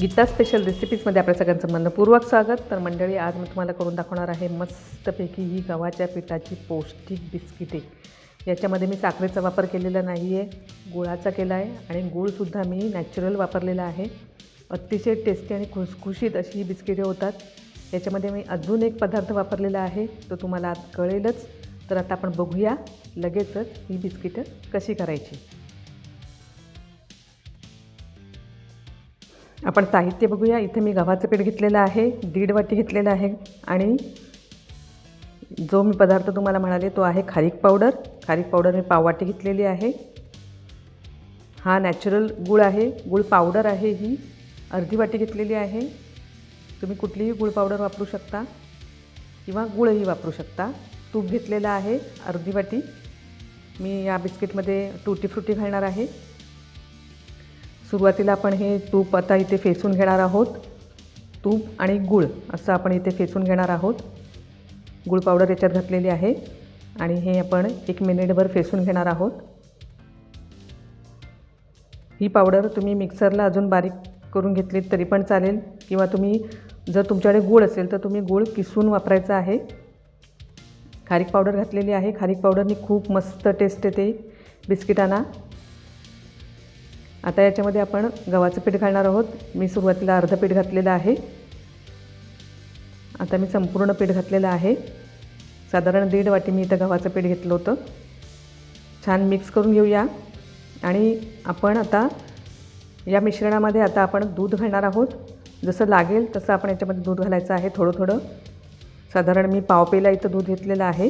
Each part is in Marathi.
गीता स्पेशल रेसिपीजमध्ये आपल्या सगळ्यांचं मनपूर्वक स्वागत. तर मंडळी आज मी तुम्हाला करून दाखवणार आहे मस्तपैकी ही गव्हाच्या पिठाची पौष्टिक बिस्किटे. याच्यामध्ये मी साखरेचा वापर केलेला नाही आहे गुळाचा केला आहे आणि गुळसुद्धा मी नॅचरल वापरलेला आहे. अतिशय टेस्टी आणि खुसखुशीत अशी ही बिस्किटे होतात. याच्यामध्ये मी अजून एक पदार्थ वापरलेला आहे तो तुम्हाला आज कळेलच. तर आता आपण बघूया लगेचच ही बिस्किटं कशी करायची. आपण साहित्य बघूया. इथे मी गव्हाचं पीठ घेतलेलं आहे दीड वाटी घेतलेलं आहे आणि जो मी पदार्थ तुम्हाला म्हणाले तो आहे खारीक पावडर. खारीक पावडर मी पाववाटी घेतलेली आहे. हा नॅचरल गुळ आहे. गुळ पावडर आहे ही. अर्धी वाटी घेतलेली आहे. तुम्ही कुठलीही गुळ पावडर वापरू शकता किंवा गुळही वापरू शकता. तूप घेतलेलं आहे अर्धी वाटी. मी या बिस्किटमध्ये टुटी फ्रुटी घालणार आहे. सुरुवातीला आपण हे तूप आता इथे फेसून घेणार आहोत. तूप आणि गूळ असं आपण इथे फेसून घेणार आहोत. गूळ पावडर याच्यात घातलेली आहे आणि हे आपण एक मिनिटभर फेसून घेणार आहोत. ही पावडर तुम्ही मिक्सरला अजून बारीक करून घेतलीत तरी पण चालेल किंवा तुम्ही जर तुमच्याकडे गूळ असेल तर तुम्ही गूळ किसून वापरायचा आहे. खारीक पावडर घातलेली आहे. खारीक पावडरनी खूप मस्त टेस्ट येते बिस्किटांना. आता याच्यामध्ये आपण गव्हाचं पीठ घालणार आहोत. मी सुरुवातीला अर्धं पीठ घातलेलं आहे. आता मी संपूर्ण पीठ घातलेलं आहे. साधारण दीड वाटी मी इथं गव्हाचं पीठ घेतलं होतं. छान मिक्स करून घेऊया. आणि आपण आता या मिश्रणामध्ये आता आपण दूध घालणार आहोत. जसं लागेल तसं आपण याच्यामध्ये दूध घालायचं आहे थोडं थोडं साधारण मी पाव पेला इथं दूध घेतलेलं आहे.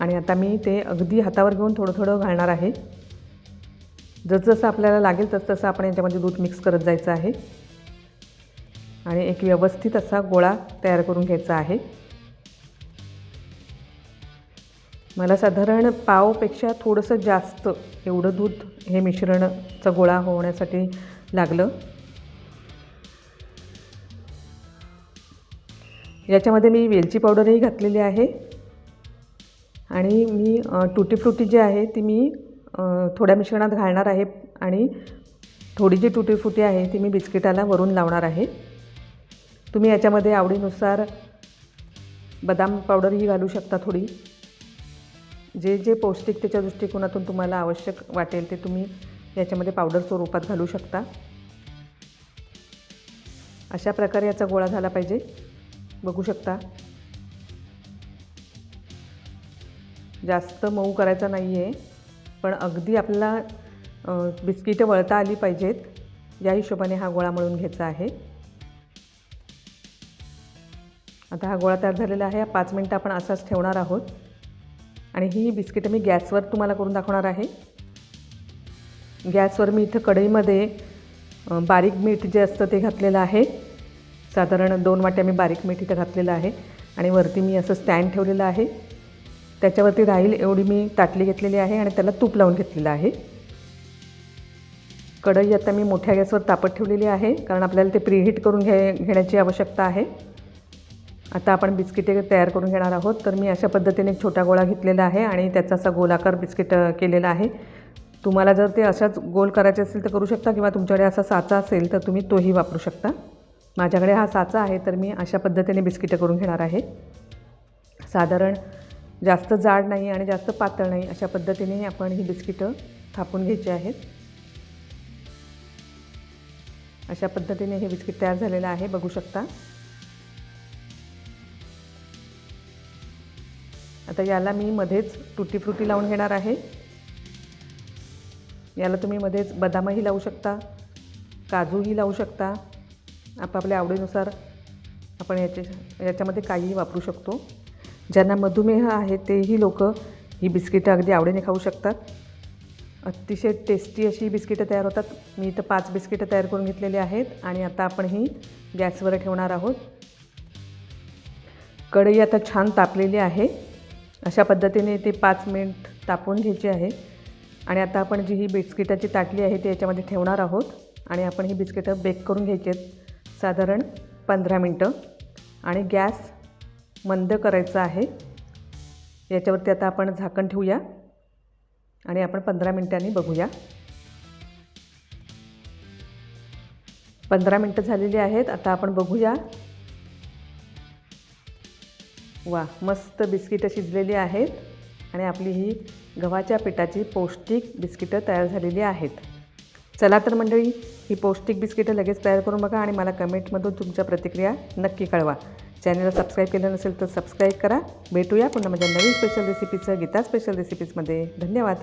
आणि आता मी ते अगदी हातावर घेऊन थोडं थोडं घालणार आहे. जसजसं आपल्याला लागेल तसं तसं आपण याच्यामध्ये दूध मिक्स करत जायचं आहे. आणि एक व्यवस्थित असा गोळा तयार करून घ्यायचा आहे. मला साधारण पावपेक्षा थोडंसं जास्त एवढं दूध हे मिश्रणचा गोळा होण्यासाठी लागलं. याच्यामध्ये मी वेलची पावडरही घातलेली आहे. आणि मी टुटी फ्रुटी जी आहे ती मी थोड्या मिश्रणात घालणार आहे आणि थोडी जी तुटीफुटी आहे ती मी बिस्किटाला वरून लावणार आहे. तुम्ही याच्यामध्ये आवडीनुसार बदाम पावडरही घालू शकता थोडी. जे जे पौष्टिकतेच्या दृष्टिकोनातून तुम्हाला आवश्यक वाटेल ते तुम्ही याच्यामध्ये पावडर स्वरूपात घालू शकता. अशा प्रकारे याचा गोळा झाला पाहिजे. बघू शकता. जास्त मऊ करायचा नाही आहे पण अगदी आपल्याला बिस्किटं वळता आली पाहिजेत. या हिशोबाने हा गोळा मळून घ्यायचा आहे. आता हा गोळा तयार झालेला आहे. पाच मिनटं आपण असाच ठेवणार आहोत. आणि ही बिस्किटं मी गॅसवर तुम्हाला करून दाखवणार आहे. गॅसवर मी इथं कढईमध्ये बारीक मीठ जे असतं ते घातलेलं आहे. साधारण दोन वाट्या मी बारीक मीठ इथं घातलेलं आहे. आणि वरती मी असं स्टँड ठेवलेलं आहे. त्याच्यावरती राहील एवढी मी ताटली घेतलेली आहे आणि त्याला तूप लावून घेतलेलं आहे. कढई आता मी मोठ्या गॅसवर तापत ठेवलेली आहे कारण आपल्याला ते प्रीहीट करून घे घेण्याची आवश्यकता आहे. आता आपण बिस्किटे तयार करून घेणार आहोत तर मी अशा पद्धतीने एक छोटा गोळा घेतलेला आहे आणि त्याचा असा गोलाकार बिस्किट केलेला आहे. तुम्हाला जर ते अशाच गोल करायचे असेल तर करू शकता किंवा तुमच्याकडे असा साचा असेल तर तुम्ही तोही वापरू शकता. माझ्याकडे हा साचा आहे तर मी अशा पद्धतीने बिस्किटं करून घेणार आहे. साधारण जास्त जाड नाही आणि जास्त पातळ नाही अशा पद्धतीने आपण ही बिस्किटं थापून घ्यायची आहेत. अशा पद्धतीने हे बिस्किट तयार झालेलं आहे बघू शकता. आता याला मी मध्येच तुटी फ्रुटी लावून घेणार आहे. याला तुम्ही मध्येच बदामही लावू शकता काजूही लावू शकता. आपापल्या आवडीनुसार आपण याच्या याच्यामध्ये काहीही वापरू शकतो. ज्यांना मधुमेह आहे तेही लोक ही बिस्किटं अगदी आवडीने खाऊ शकतात. अतिशय टेस्टी अशी बिस्किटं तयार होतात. मी इथं पाच बिस्किटं तयार करून घेतलेली आहेत आणि आता आपण ही गॅसवर ठेवणार आहोत. कढई आता छान तापलेली आहे. अशा पद्धतीने ते पाच मिनिट तापवून घ्यायची आहे. आणि आता आपण जी ही बिस्किटाची ताटली आहे ती याच्यामध्ये ठेवणार आहोत. आणि आपण ही बिस्किटं बेक करून घ्यायची आहेत. साधारण पंधरा मिनटं. आणि गॅस मंद करायचं आहे. याच्यावरती आता आपण झाकण ठेवूया. आणि आपण पंधरा मिनटांनी बघूया. पंधरा मिनटं झालेली आहेत. आता आपण बघूया. वा मस्त बिस्किटं शिजलेली आहेत. आणि आपली ही गव्हाच्या पिठाची पौष्टिक बिस्किटं तयार झालेली आहेत. चला तर मंडळी ही पौष्टिक बिस्किटं लगेच तयार करून बघा आणि मला कमेंटमधून तुमच्या प्रतिक्रिया नक्की कळवा. चॅनलला सबस्क्राईब केलं नसेल तर सबस्क्राईब करा. भेटूया पुन्हा माझ्या नवीन स्पेशल रेसिपीचं गीता स्पेशल रेसिपीजमध्ये धन्यवाद.